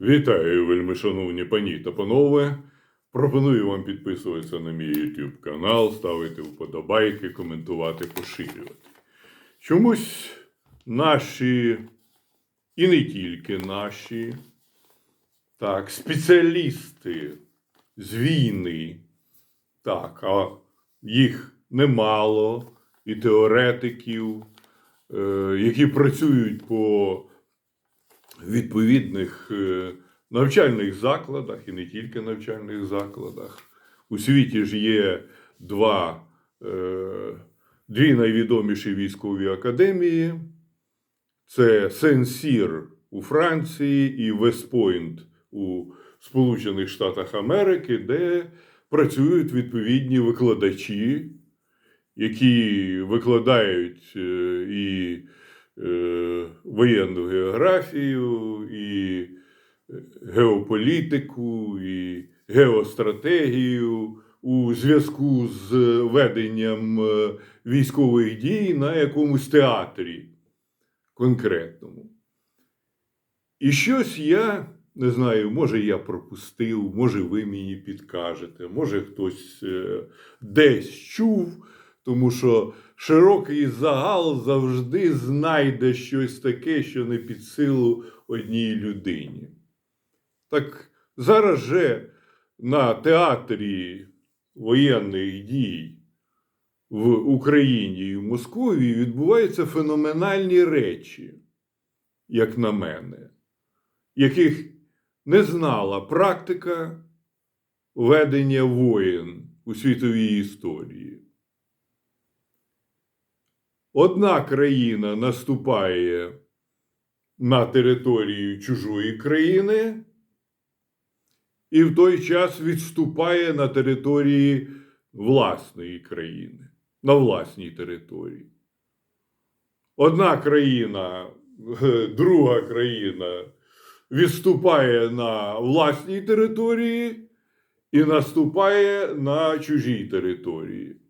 Вітаю, вельми шановні пані та панове. Пропоную вам підписуватися на мій YouTube канал, ставити вподобайки, коментувати, поширювати. Чомусь наші, і не тільки наші, так, спеціалісти з війни, так, а їх немало, і теоретиків, е, які працюють по відповідних е, навчальних закладах і не тільки навчальних закладах. У світі ж є два, е, дві найвідоміші військові академії: це Сен-Сір у Франції і Вестпойнт у Сполучених Штатах Америки, де працюють відповідні викладачі, які викладають е, і воєнну географію, і е, геополітику, і геостратегію у зв'язку з веденням е, військових дій на якомусь театрі конкретному. І щось я не знаю, може я пропустив, може ви мені підкажете, може хтось е, десь чув, тому що широкий загал завжди знайде щось таке, що не під силу одній людині. Так зараз же на театрі воєнних дій в Україні і в Московії відбуваються феноменальні речі, як на мене, яких не знала практика ведення воєн у світовій історії. Одна країна наступає на територію чужої країни і в той час відступає на території власної країни, на власній території. Одна країна, друга країна відступає на власній території і наступає на чужій території.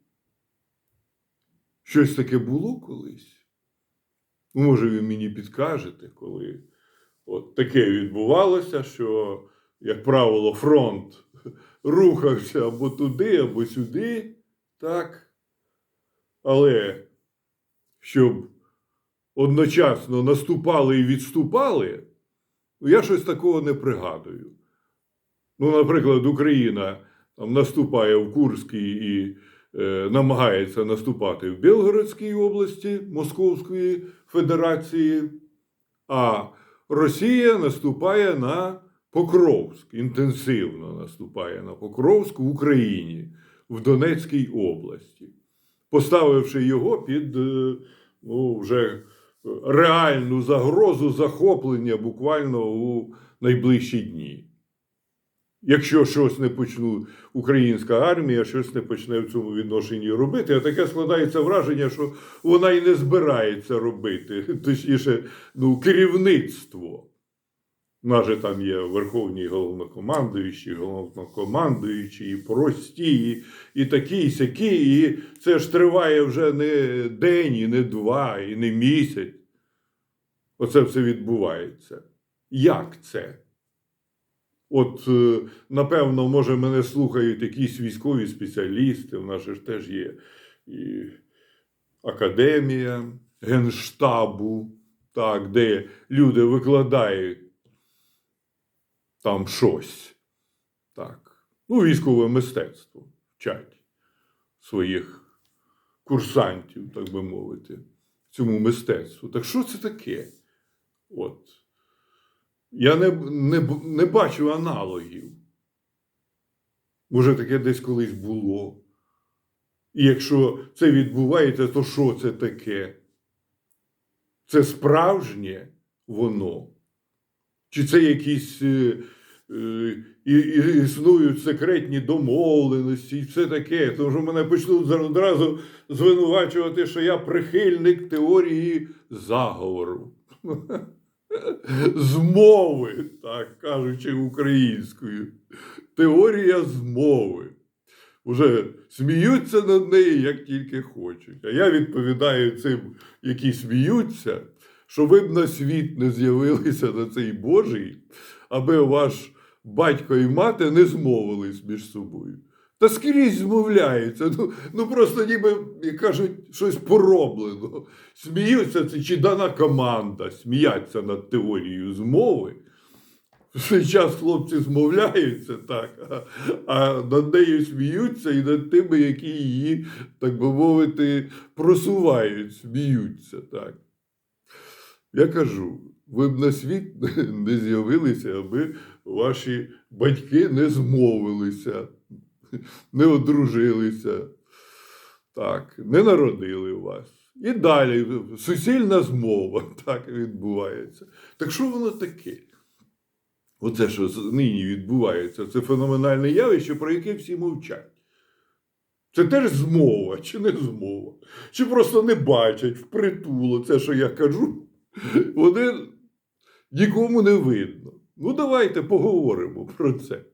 Щось таке було колись? Може, ви мені підкажете, коли от таке відбувалося, що, як правило, фронт рухався або туди, або сюди, так? Але щоб одночасно наступали і відступали, ну, я щось такого не пригадую. Ну, наприклад, Україна там наступає в Курській і намагається наступати в Білгородській області Московської Федерації, а Росія наступає на Покровськ, інтенсивно наступає на Покровськ в Україні, в Донецькій області, поставивши його під е, ну, вже реальну загрозу захоплення буквально у найближчі дні. Якщо щось не почне українська армія, щось не почне в цьому відношенні робити, а таке складається враження, що вона і не збирається робити. Точніше, ну, керівництво. У там є верховні головнокомандуючі, головнокомандуючі, і прості, і, і такі, і сякі. І це ж триває вже не день, і не два, і не місяць. Оце все відбувається. Як це? От, е, напевно, може, мене слухають якісь військові спеціалісти. У нас ж теж є і академія Генштабу, так, де люди викладають там щось. Так. Ну, військове мистецтво вчать своїх курсантів, так би мовити, цьому мистецтву. Так що це таке? От. Я не, не, не бачу аналогів. Може, таке десь колись було. І якщо це відбувається, то що це таке? Це справжнє воно? Чи це якісь е, е, існують секретні домовленості і все таке? Тому що мене почнуть одразу звинувачувати, що я прихильник теорії заговору. Змови, так кажучи українською. Теорія змови. Уже сміються над нею, як тільки хочуть. А я відповідаю цим, які сміються, що ви б на світ не з'явилися на цей Божий, аби ваш батько і мати не змовились між собою. Та скрізь змовляються. Ну, ну просто ніби як кажуть, щось пороблено. Сміються це чи дана команда, сміяться над теорією змови. В цей час хлопці змовляються так, а, а над нею сміються і над тими, які її, так би мовити, просувають, сміються. так. Я кажу, ви б на світ не з'явилися, аби ваші батьки не змовилися, не одружилися, так, не народили вас. І далі суцільна змова так відбувається. Так що воно таке? Оце, що нині відбувається, це феноменальне явище, про яке всі мовчать. Це теж змова чи не змова? Чи просто не бачать впритуло це, що я кажу, вони нікому не видно. Ну, давайте поговоримо про це.